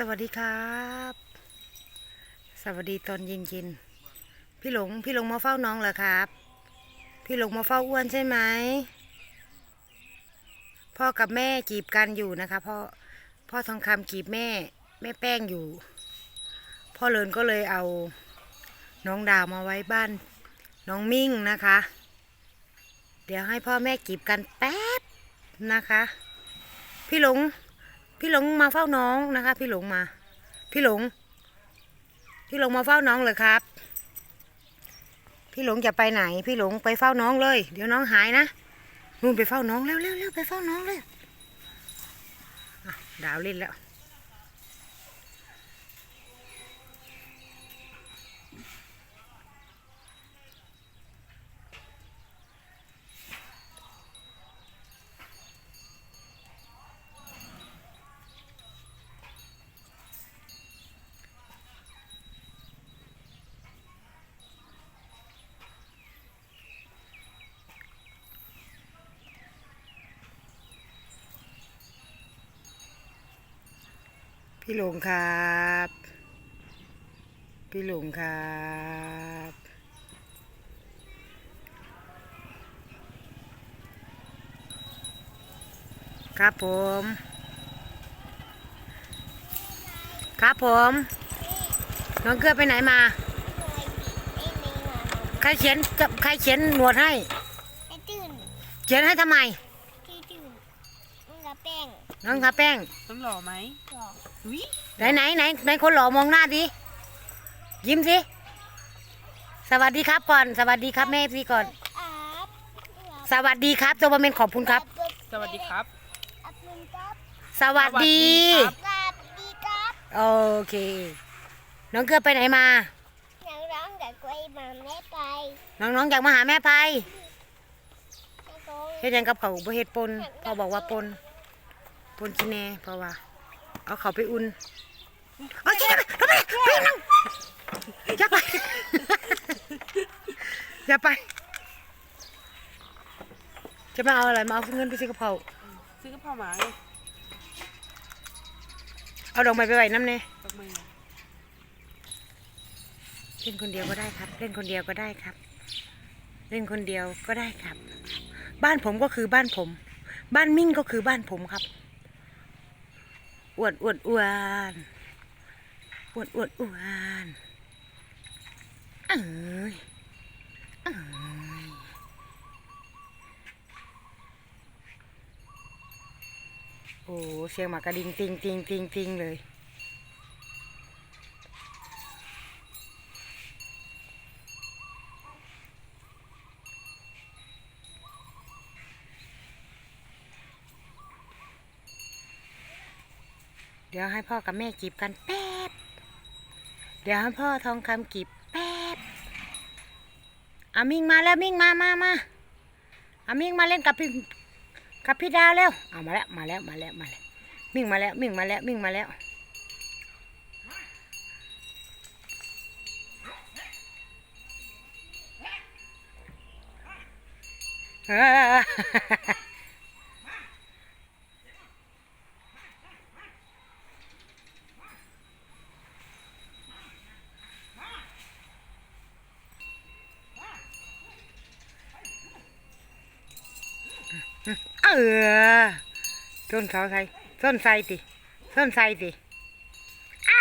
สวัสดีครับ สวัสดีตอนเย็นๆพี่หลงพี่หลงมาเฝ้าน้องเหรอครับ พี่หลงมาเฝ้าอ้วนใช่ไหมพ่อกับแม่จีบกันอยู่นะคะพ่อพ่อทองคำจีบแม่ แม่แป้งอยู่ พ่อเลินก็เลยเอาน้องดาวมาไว้บ้าน น้องมิ่งนะคะ เดี๋ยวให้พ่อแม่จีบกันแป๊บนะคะ พี่หลง พี่หลงมาเฝ้าน้องนะคะ พี่หลงมา พี่หลง พี่หลงมาเฝ้าน้องเลยครับ พี่หลงจะไปไหน พี่หลงไปเฝ้าน้องเลย เดี๋ยวน้องหายนะนู่นไปเฝ้าน้องเร็วเร็วเร็วไปเฝ้าน้องเลยดาวเล่นแล้ว พี่หลงครับ พี่หลงครับครับผม ครับผม น้องเกลือไปไหนมา ใครเขียนกับใครเขียนหนวดให้ไอ้ตื่นเขียนให้ทำไมที่ตื่นมึงกับแป้ง น้องทาแป้ง ต้องหล่อไหมบอกวิ ไหนไหนไหนไหนคนหล่อมองหน้าดิยิ้มสิสวัสดีครับก่อน สวัสดีครับแม่พี่ก่อนอาบสวัสดีครับตัวมาเป็นขอบคุณครับ สวัสดีครับอับมึงครับสวัสดีสวัสดีครับสวัสดีครับโอเค น้องเกลือไปไหนมานักร้องกับกล้วยมาไม่ไป น้องๆอยากมาหาแม่ไปนักร้องเฮ็ดหยังกับเขาวบ่เฮ็ดปนพ่อบอกว่าปนปนกินแน่เพราะว่า เอาเขาไปอุ่นเอากินไปไปไปนั่งอย่าไป อย่าไป จะมาเอาอะไร มาเอาเงินไปซื้อกระเพราซื้อกระเพราหมาไงเอาดอกไม้ไปไว้น้ำเน่ตบมือเล่นคนเดียวก็ได้ครับ เล่นคนเดียวก็ได้ครับ เล่นคนเดียวก็ได้ครับ บ้านผมก็คือบ้านผม บ้านมิ่งก็คือบ้านผมครับ อวดอวดอวนอวดอวดอวนเอ้ยเอ้ยโอ้เสียงหมากระดิ่งติงติงติงติงเลย ดี๋ยวให้พ่อกับแม่จีบกันแป๊บ เดี๋ยวให้พ่อทองคำจีบแป๊บอามิงมาแล้วมิงมามามาอามิงมาเล่นกับพี่กับพี่ดาวแล้วเอามาแล้วมาแล้วมาแล้วมาแล้วมิงมาแล้วมิงมาแล้วมิงมาแล้วเออ เออต้นเขาใส่ต้นใส่ติต้นใส่ติอ้า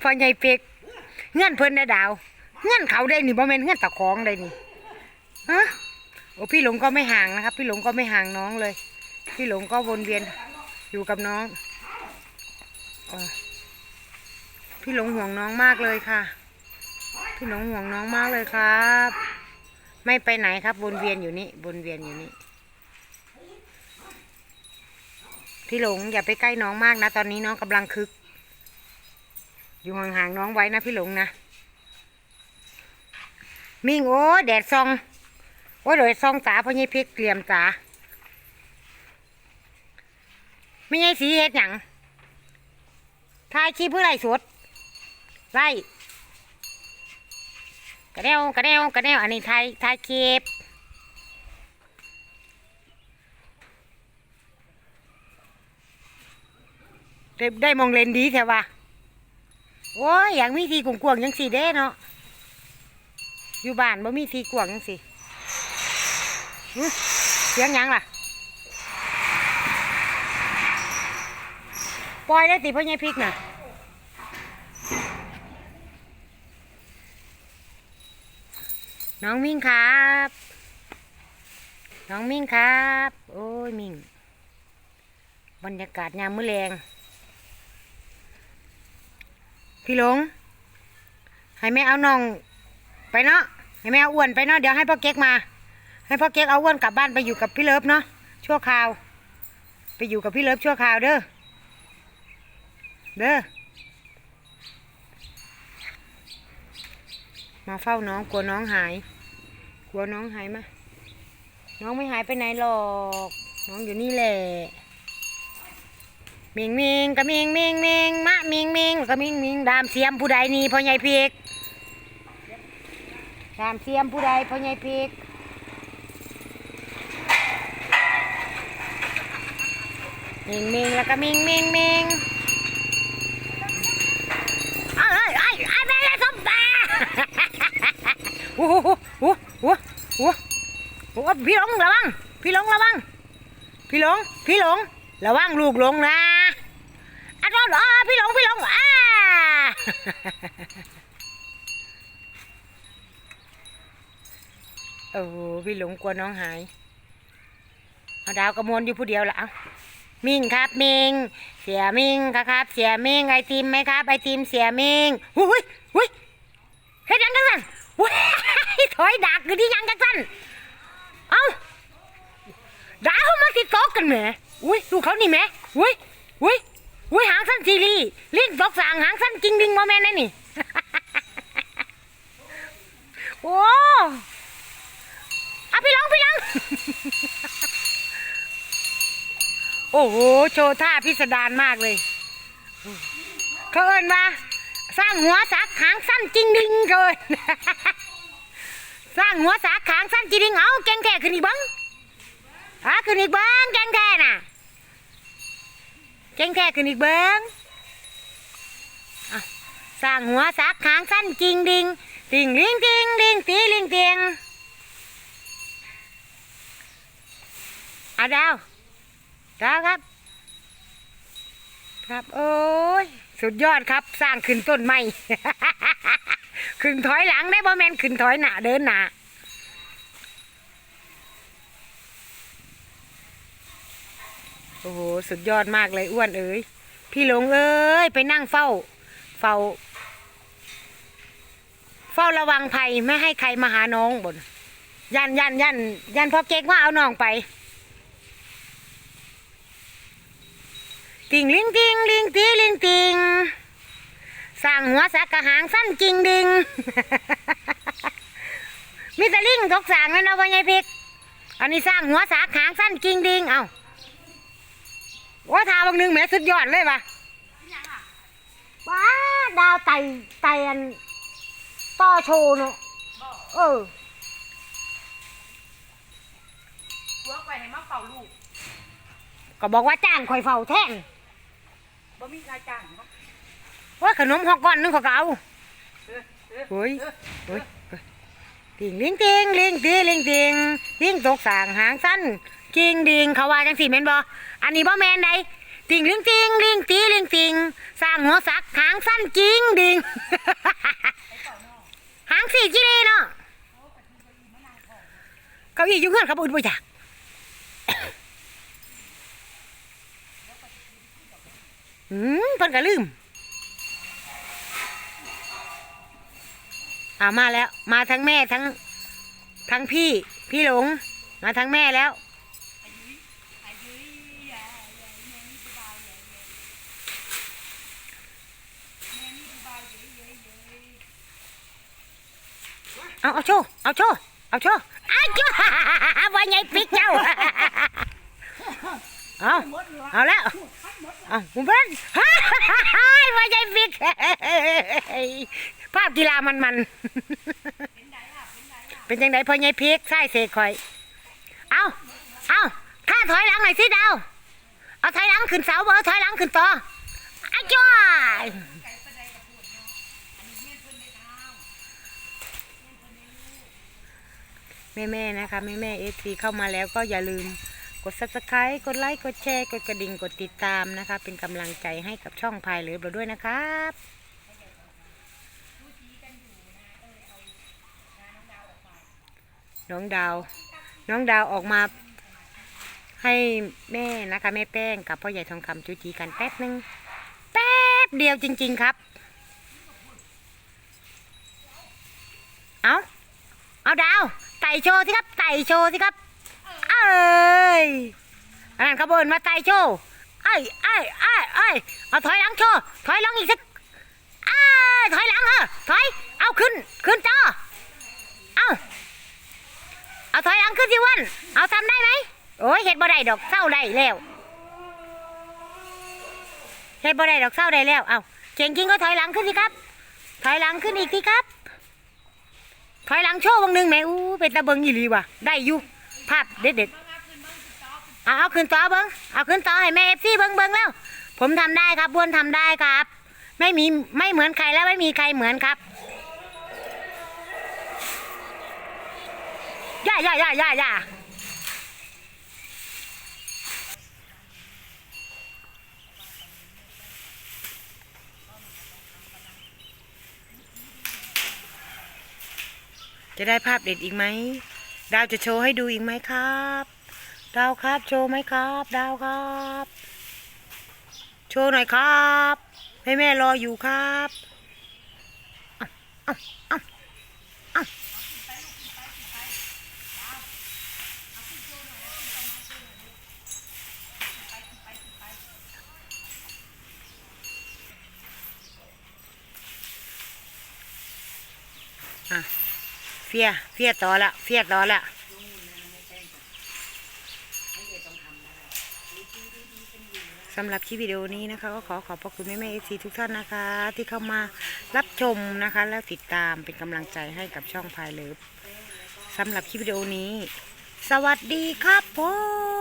พอใหญ่เป็กเงื่อนเพิ่นนะดาว เงื่อนเขาได้นี่บ่แม่นเงื่อนตะของได้นี่ฮะโอ้พี่หลงก็ไม่ห่างนะครับ พี่หลงก็ไม่ห่างน้องเลย พี่หลงก็วนเวียนอยู่กับน้องอพี่หลงห่วงน้องมากเลยค่ะ พี่หลงห่วงน้องมากเลยครับ ไม่ไปไหนครับวนเวียนอยู่นี่วนเวียนอยู่นี่พี่หลงอย่าไปใกล้น้องมากนะ ตอนนี้น้องกำลังคึก อยู่ห่างๆน้องไว้นะพี่หลงนะมิงโอ้แดดซองโอ้ยแดดซองตาพ่อใหญ่พริกเกลี่ยมตาไม่ใช่สีเฮ็ดหยังทายชีพเพื่อไรสดไล่ กระเดวกระเดวกระเดวอันนี้ไทยไทยคลิปได้ได้มองเลนดีแถวว่าโอ้ยอย่างมีทีกวงๆยังสี่เด้เนาะอยู่บ้านบ่มีทีกวงยังสี่เสียงยังล่ะปล่อยได้ติพ่อใหญ่พริกน่ะ น้องมิ่งครับ น้องมิ่งครับ โอ้ยมิ่ง บรรยากาศยามมื้อแรง พี่หลง ให้แม่เอาน้อง ไปเนาะ ให้แม่เอาอ้วนไปเนาะ เดี๋ยวให้พ่อเก๊กมา ให้พ่อเก๊กเอาอ้วนกลับบ้านไปอยู่กับพี่เลิฟเนาะ ชั่วคราว ไปอยู่กับพี่เลิฟชั่วคราวเด้อ เด้อมาเฝ้าน้องกลัวน้องหาย กลัวน้องหายมา น้องไม่หายไปไหนหรอก น้องอยู่นี่แหละมิงมิงกะมิงมิงมิงมะมิงมิงกะมิงมิงดามเสียมผู้ใดนี่พ่อใหญ่พีกดามเสียมผู้ใดพ่อใหญ่พีกมิงมิงแล้วก็มิงมิงมิงเอ้ยเอ้ยเอ้ยไปเลยส้มตาโอ้โห โอ้โหพี่หลงระวัง พี่หลงระวัง พี่หลง พี่หลง ระวังลูกหลงนะอันนั้นอ๋อพี่หลง พี่หลงอ่าโอ้โหพี่หลงกลัวน้องหายเอาดาวกระมวลอยู่ผู้เดียวละเอามิงครับมิง เสียมิงครับ เสียมิงไอติมไหมครับไอติมเสียมิงหุ้ยหุ้ยเฮ็ดหยังกันสั่นหุ้ย ถอยดักคือที่ยังกันสั่นเอ้าด่าวมาติตกกันแหมอุ้ยดูเขานี่แหมอุ้ยอุ้ยอุ้ยหางสั้นซีรีลิ้นตกสางหางสั้นจริงดิงโมแมนนั่นนี่โอ้อะพี่ลองพี่ลองโอ้โหโชว์ท่าพิสดารมากเลย เขาเอินว่าสร้างหัวสักหางสั้นจริงดิงเกิน สร้างหัวสาขางสั้นจีดิงเอาแกงแค่ขึ้นอีกบ้างอะขึ้นอีกเบ้างแกงแค่น่ะแกงแค่ขึ้นอีกเบ้างสร้างหัวสาขางสั้นจริงดิงติงลิงติงลิงตีลิงเตียงอาดาวดาวครับ ครับ โอ้ย สุดยอดครับสร้างขึ้นต้นไม้ขึ้นถอยหลังได้บ่แมนขึ้นถอยหน้าเดินหน้าโอ้โหสุดยอดมากเลยอ้วนเอ้ยพี่หลงเอ้ยไปนั่งเฝ้า เฝ้า เฝ้าระวังภัยไม่ให้ใครมาหาน้องบนยันยันยันยันพอเก๊กว่าเอาน้องไป ติงลิงติงลิงตีลิงติงสร้างหัวสักกะหางสั้นจริงดิงมีแต่ลิงตกสางนั่นเอาไว้ไงพิกอันนี้สร้างหัวสักหางสั้นจริงดิงเอาว่าทาบางหนึงแหม่สุดยอดเลยปะว้าดาวไต่ไต่อันต่อโชว์เนาะเออเวิร์กไปให้มาเป่าลูกก็บอกว่าจ้างคอยเฝ้าแท่น บ่มีรายจ่ายเนาะว่าขนมหอกก้อนหนึงเขาก็เอาเออเออเฮ้ยเฮ้ยเฮ้ยติงลิงติงลิงตีลิงติงลิงตกสางหางสั้นจริงดิงเขาว่าจังสี่แม่นบ่อันนี้บ่แม่นใดติงลิงติงลิงตีลิงติงสร้างหัวสักหางสั้นจริงดิงหางสี่กิเลเนาะเก้าอี้อยู่เงื่อนกับอุ่นบ่อยาก อืมเพิ่นก็ลืมอามาแล้ว มาทั้งแม่ทั้ง ทั้งพี่ พี่หลง มาทั้งแม่แล้ว เอาเอาโชว์เอาโชว์เอาโชว์อ้าวโชว์ว่าไงปิกเจ้า เอาเอาแล้วเอาผมเป็นว่าไงปิกภาพกีฬามันมันเป็นยังไงพอไงพีกใส่เสกคอย เอาเอาข้าถอยหลังหน่อยสิดาวเอาถอยหลังขึ้นเสาเบอร์ถอยหลังขึ้นต่อจ้อยแม่แม่ๆนะคะแม่แม่เอซีเข้ามาแล้วก็อย่าลืม กด subscribe กดไลค์ กดแชร์ กดกระดิ่ง กดติดตามนะคะ เป็นกำลังใจให้กับช่องพายเลิฟเราด้วยนะครับน้องดาว น้องดาวออกมาให้แม่นะคะแม่แป้งกับพ่อใหญ่ทองคำจูจีกันแป๊บนึง แป๊บเดียวจริง ๆครับ เอาเอาดาวไต่โชว์สิครับไต่โชว์สิครับ อ้ยอันนั้นเขาบเนมาไต่โชว์ไอ้ไอ้ไอ้ไอ้ยเอาถอยหลังโชว์ถอยหลังอีกสักไอ้ายถอยหลังเหรอถอยเอาขึ้นขึ้นจอเอาเอาถอยหลังขึ้นสิวันเอาทำได้ไหมโอ้ยเฮ็ดบ่ได้ดอกเศร้าได้แล้วเฮ็ดบ่ได้ดอกเศร้าได้แล้วเอาเก่งจริงก็ถอยหลังขึ้นสิครับ ถอยหลังขึ้นอีกทีครับ ถอยหลังโชว์วงหนึ่งแหมอู้เป็นตาเบิงอีหลีว่ะได้อยู่ ภาพเด็ดเด็ดๆเอาเอาขึ้นต่อเบิ้งเอาขึ้นต่อให้แม่เอฟซีเบิ้งเบิ้งแล้ว ผมทำได้ครับบ้วนทำได้ครับ ไม่มีไม่เหมือนใครแล้วไม่มีใครเหมือนครับย่าย่าย่าย่าย่าจะได้ภาพเด็ดอีกไหม ดาวจะโชว์ให้ดูอีกไหมครับ ดาวครับโชว์ไหมครับ ดาวครับ โชว์หน่อยครับแม่แม่รออยู่ครับอาเอาเอาเอาอะ ฟียเฟียต่อละเฟียต่อละสำหรับคลิปวิดีโอนี้นะคะ ก็ขอขอบพระคุณแม่แม่เอซีทุกท่านนะคะ ที่เข้ามารับชมนะคะ และติดตามเป็นกำลังใจให้กับช่องพายเลิฟสำหรับคลิปวิดีโอนี้ สวัสดีครับผม